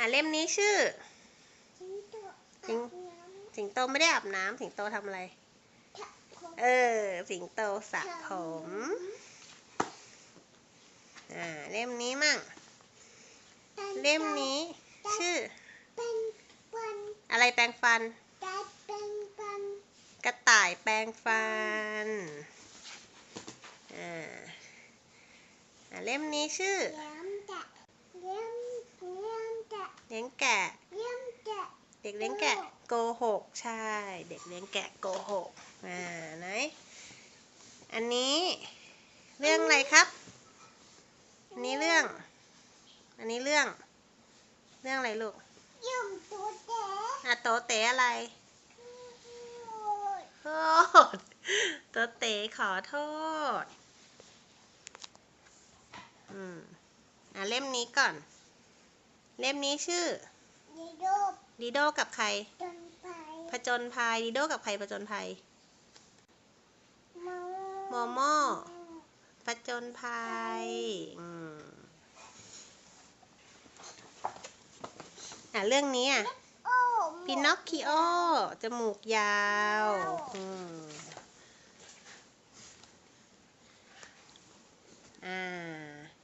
อะเล่มนี้ชื่อสิงโตสิงสิงโตไม่ได้อาบน้ำสิงโตทำอะไร เออ สิงโตสระผม อ่า เล่มนี้มั่ง เล่มนี้ ชื่อเป็นปันอะไรแปรงฟัน กระต่ายแปรงฟันอ่าอ่า เล่มนี้ชื่อ เลี้ยงแกะเลี้ยงเลี้ยงแกะ เลี้ยงแกะ เลี้ยงแกะ เด็กเลี้ยงแกะโกหกใช่ เด็กเลี้ยงแกะโกหกอ่าไหนอันนี้ เรื่องอะไรครับ อันนี้เรื่อง อันนี้เรื่อง เรื่องอะไรลูกยุ่งตัวแกะอะโตเต๋อะไรโทษโตเต๋ขอโทษ อืมอะเล่มนี้ก่อน เล่มนี้ชื่อยีโดบดีโดกับใครจนไปผจญภัยดีโดกับใครผจญภัยโมโมโมผจญภัยอืมอะเรื่องนี้อะโอ้พินอคคิโอจมูกยาวอืมอ่า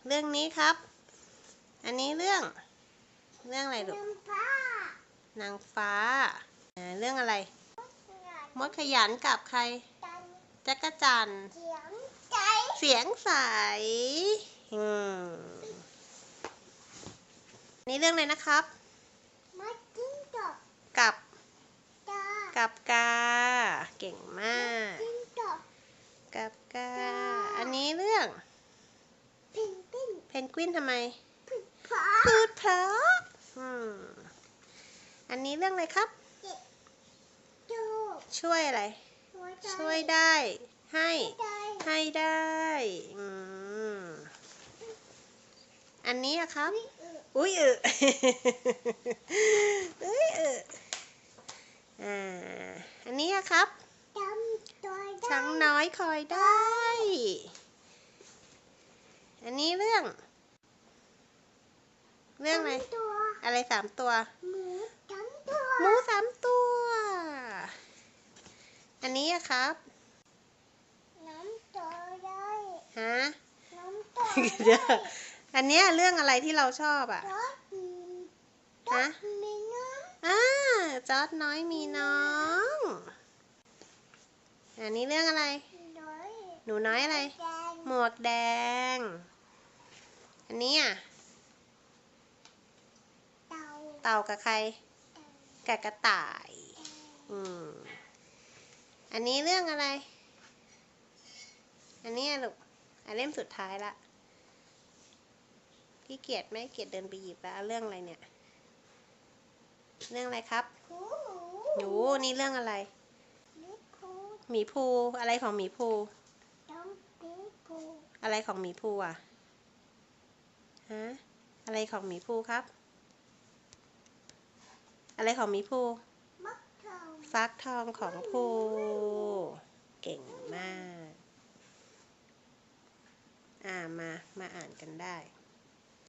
เรื่องนี้ครับ อันนี้เรื่อง เรื่องอะไรลูกน้ำผ้านางฟ้าอ่าเรื่องอะไร มดขยันกับใครตันจักรจันทร์เสียงใจเสียงใสอืมนี่เรื่องอะไรนะครับมาจิ้งจก กับตากับกา เก่งมากจิ้งจกกับกา อันนี้เรื่องพิงปิ้งเพนกวินทำไมผิดพลาพูดเพราะ อืมอันนี้เรื่องอะไรครับจูช่วยอะไรหัวใจช่วยได้ ให้ใจให้ได้อืมอันนี้อะครับ อุ้ยเอออุ้ยเอออ่า อันนี้อะครับจำตัวได้ช้างน้อยคอยได้ อันนี้เรื่องเรื่องอะไร จำตัว อะไรสามตัวหมูจำตัว หมูสามตัว อันนี้อะครับ น้ำตัวได้ฮะน้ำตัวเดี๋ยวได้อันเนี้ยเรื่องอะไรที่เราชอบอะรถมีฮะมีน้อ่าจอร์ดน้อยมีน้อง อันนี้เรื่องอะไรำน้อยหนูน้อยอะไรแดงหมวกแดง อันนี้อะเต่า เต่ากับใคร กับกระต่าย อืม อันนี้เรื่องอะไร อันนี้อะลูกอันเล่มสุดท้ายละพี่เกียรติไหม่เกียรติเดินไปหยิบแล้วเอาเรื่องอะไรเนี่ย เรื่องอะไรครับหูหนูนี่เรื่องอะไรลิคูหมีภูอะไรของหมีภูต้องลิคูอะไรของหมีภูอะ ฮะ อะไรของหมีภูครับ อะไรของหมีภูมักทองฟักทองของภูเก่งมาก อ่ามา มาอ่านกันได้